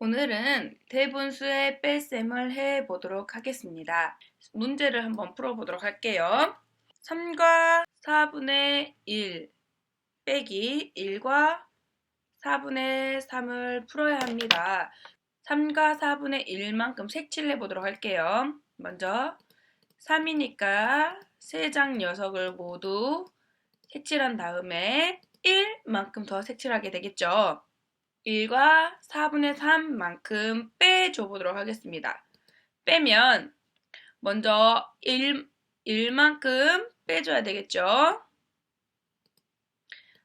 오늘은 대분수의 뺄셈을 해 보도록 하겠습니다. 문제를 한번 풀어보도록 할게요. 3과 4분의 1 빼기 1과 4분의 3을 풀어야 합니다. 3과 4분의 1만큼 색칠을 해보도록 할게요. 먼저 3이니까 3장 녀석을 모두 색칠한 다음에 1만큼 더 색칠하게 되겠죠. 1과 4분의 3만큼 빼줘 보도록 하겠습니다. 빼면 먼저 1, 1만큼 빼줘야 되겠죠.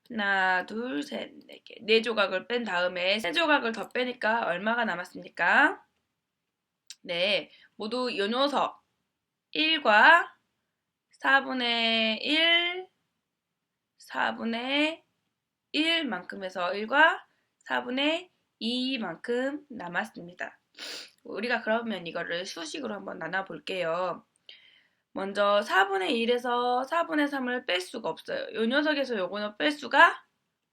하나, 둘, 셋, 네 개. 네 조각을 뺀 다음에 세 조각을 더 빼니까 얼마가 남았습니까? 네, 모두 요 녀석 1과 4분의 1, 4분의 1만큼 해서 1과 4분의 2만큼 남았습니다. 우리가 그러면 이거를 수식으로 한번 나눠볼게요. 먼저 4분의 1에서 4분의 3을 뺄 수가 없어요. 이 녀석에서 요거는 뺄 수가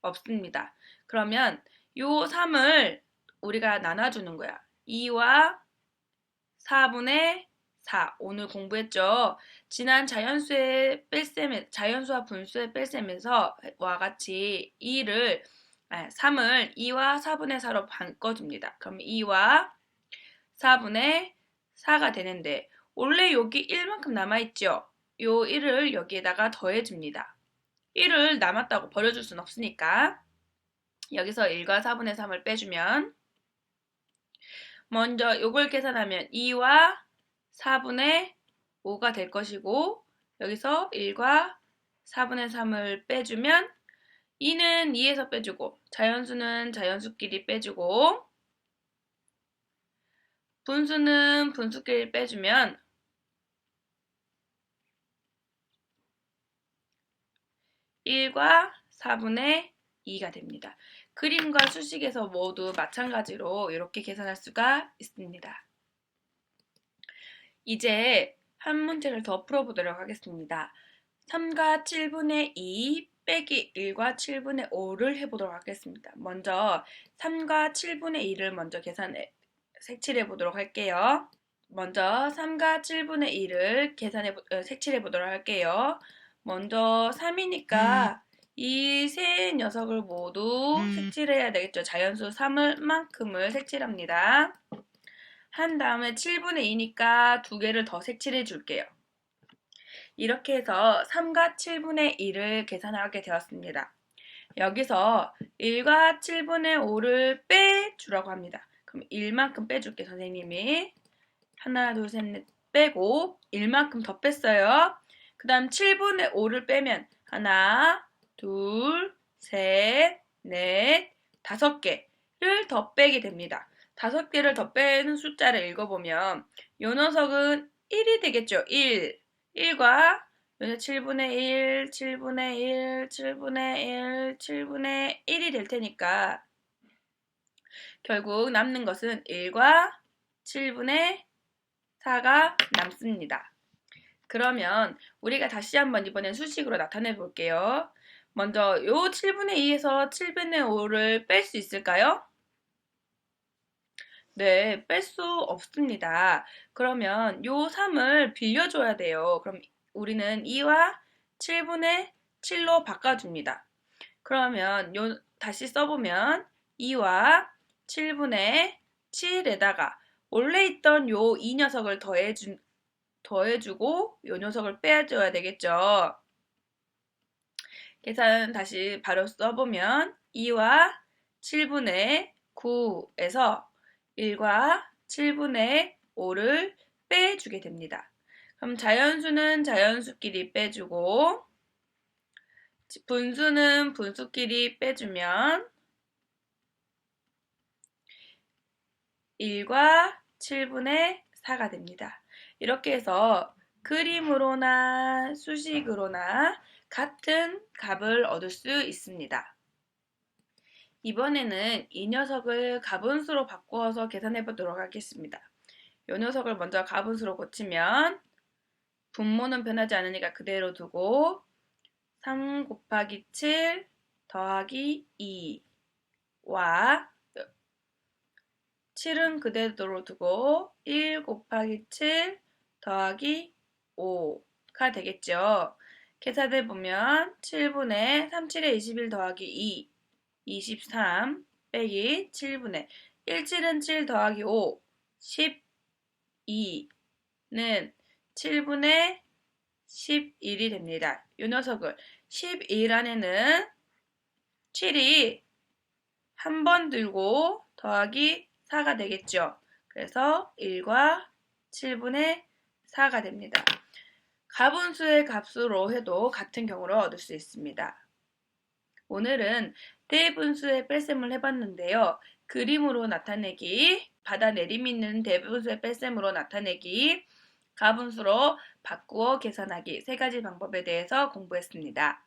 없습니다. 그러면 요 3을 우리가 나눠주는 거야. 2와 4분의 4. 오늘 공부했죠. 지난 자연수의 뺄셈, 자연수와 분수의 뺄셈에서 와 같이 2를 3을 2와 4분의 4로 바꿔줍니다. 그럼 2와 4분의 4가 되는데 원래 여기 1만큼 남아있죠? 요 1을 여기에다가 더해줍니다. 1을 남았다고 버려줄 순 없으니까 여기서 1과 4분의 3을 빼주면 먼저 요걸 계산하면 2와 4분의 5가 될 것이고 여기서 1과 4분의 3을 빼주면 2는 2에서 빼주고 자연수는 자연수끼리 빼주고 분수는 분수끼리 빼주면 1과 4분의 2가 됩니다. 그림과 수식에서 모두 마찬가지로 이렇게 계산할 수가 있습니다. 이제 한 문제를 더 풀어보도록 하겠습니다. 3과 7분의 2 빼기 1과 7분의 5를 해보도록 하겠습니다. 먼저 3과 7분의 2를 먼저 계산해 색칠해 보도록 할게요. 먼저 3과 7분의 2를 계산해 어, 색칠해 보도록 할게요. 먼저 3이니까 음. 이세 녀석을 모두 음. 색칠해야 되겠죠. 자연수 3을 만큼을 색칠합니다. 한 다음에 7분의 2니까 두 개를 더 색칠해 줄게요. 이렇게 해서 3과 7분의 1을 계산하게 되었습니다. 여기서 1과 7분의 5를 빼주라고 합니다. 그럼 1만큼 빼줄게 선생님이. 하나, 둘, 셋, 넷 빼고 1만큼 더 뺐어요. 그 다음 7분의 5를 빼면 하나, 둘, 셋, 넷, 다섯 개를 더 빼게 됩니다. 다섯 개를 더 빼는 숫자를 읽어보면 요 녀석은 1이 되겠죠. 1. 1과 7분의 1, 7분의 1, 7분의 1, 7분의 1이 될 테니까 결국 남는 것은 1과 7분의 4가 남습니다. 그러면 우리가 다시 한번 이번엔 수식으로 나타내 볼게요. 먼저 요 7분의 2에서 7분의 5를 뺄 수 있을까요? 네, 뺄 수 없습니다. 그러면 요 3을 빌려줘야 돼요. 그럼 우리는 2와 7분의 7로 바꿔줍니다. 그러면 요 다시 써보면 2와 7분의 7에다가 원래 있던 요이 녀석을 더해주, 더해주고 요 녀석을 빼줘야 되겠죠. 계산 다시 바로 써보면 2와 7분의 9에서 1과 7분의 5를 빼주게 됩니다. 그럼 자연수는 자연수끼리 빼주고 분수는 분수끼리 빼주면 1과 7분의 4가 됩니다. 이렇게 해서 그림으로나 수식으로나 같은 값을 얻을 수 있습니다. 이번에는 이 녀석을 가분수로 바꾸어서 계산해 보도록 하겠습니다. 이 녀석을 먼저 가분수로 고치면 분모는 변하지 않으니까 그대로 두고 3 곱하기 7 더하기 2와 7은 그대로 두고 1 곱하기 7 더하기 5가 되겠죠. 계산해 보면 7분의 37에 21 더하기 2, 23 빼기 7분의 1, 7은 7 더하기 5, 12는 7분의 11이 됩니다. 이 녀석을 11 안에는 7이 한 번 들고 더하기 4가 되겠죠. 그래서 1과 7분의 4가 됩니다. 가분수의 값으로 해도 같은 경우를 얻을 수 있습니다. 오늘은 대분수의 뺄셈을 해봤는데요. 그림으로 나타내기, 받아내림 있는 대분수의 뺄셈으로 나타내기, 가분수로 바꾸어 계산하기 세 가지 방법에 대해서 공부했습니다.